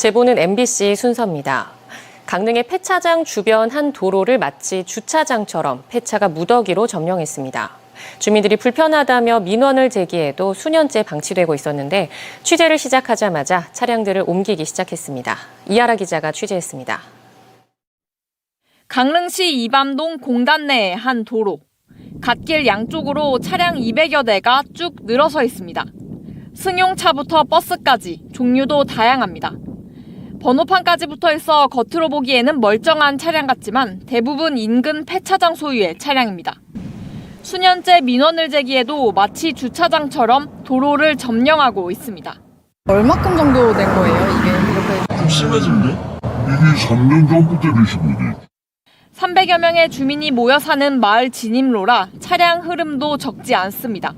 제보는 MBC 순서입니다. 강릉의 폐차장 주변 한 도로를 마치 주차장처럼 폐차가 무더기로 점령했습니다. 주민들이 불편하다며 민원을 제기해도 수년째 방치되고 있었는데 취재를 시작하자마자 차량들을 옮기기 시작했습니다. 이하라 기자가 취재했습니다. 강릉시 이밤동 공단 내의 한 도로. 갓길 양쪽으로 차량 200여 대가 쭉 늘어서 있습니다. 승용차부터 버스까지 종류도 다양합니다. 번호판까지 붙어 있어 겉으로 보기에는 멀쩡한 차량 같지만 대부분 인근 폐차장 소유의 차량입니다. 수년째 민원을 제기해도 마치 주차장처럼 도로를 점령하고 있습니다. 얼마큼 정도 된 거예요, 이게? 이렇게 좀 심해진데? 이게 3년 전부터 있네. 300여 명의 주민이 모여 사는 마을 진입로라 차량 흐름도 적지 않습니다.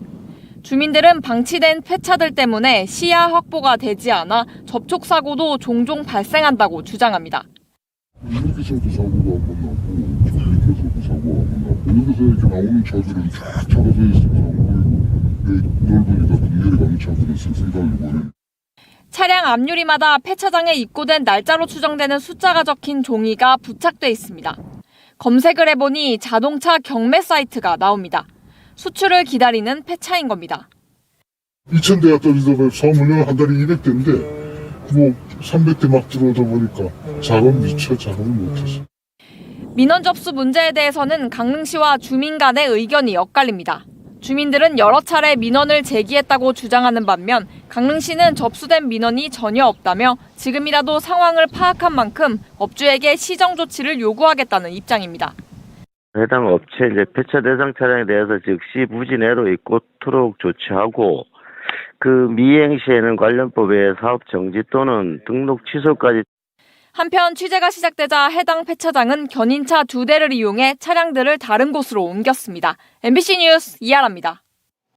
주민들은 방치된 폐차들 때문에 시야 확보가 되지 않아 접촉 사고도 종종 발생한다고 주장합니다. 이렇게서도 사고가 안 나고, 이렇게서도 사고가 안 나고, 여기서 이렇게 나오는 차들은 쫙 차가 서 있으면 안 보이고, 넓으니까 분열이 가는 쓱쓱 달리고, 차량 앞유리마다 폐차장에 입고된 날짜로 추정되는 숫자가 적힌 종이가 부착돼 있습니다. 검색을 해보니 자동차 경매 사이트가 나옵니다. 수출을 기다리는 폐차인 겁니다. 2,000대 갖다 주다 사무면 한 달에 200대인데, 뭐, 300대 막 들어오다 보니까 작업 미처 작업을 못했어. 민원 접수 문제에 대해서는 강릉시와 주민 간의 의견이 엇갈립니다. 주민들은 여러 차례 민원을 제기했다고 주장하는 반면 강릉시는 접수된 민원이 전혀 없다며 지금이라도 상황을 파악한 만큼 업주에게 시정 조치를 요구하겠다는 입장입니다. 해당 업체 이제 폐차 대상 차량에 대해서 즉시 부진해로 입고토록 조치하고 그 미행 시에는 관련법에 사업 정지 또는 등록 취소까지 한편 취재가 시작되자 해당 폐차장은 견인차 두 대를 이용해 차량들을 다른 곳으로 옮겼습니다. MBC 뉴스 이하라입니다.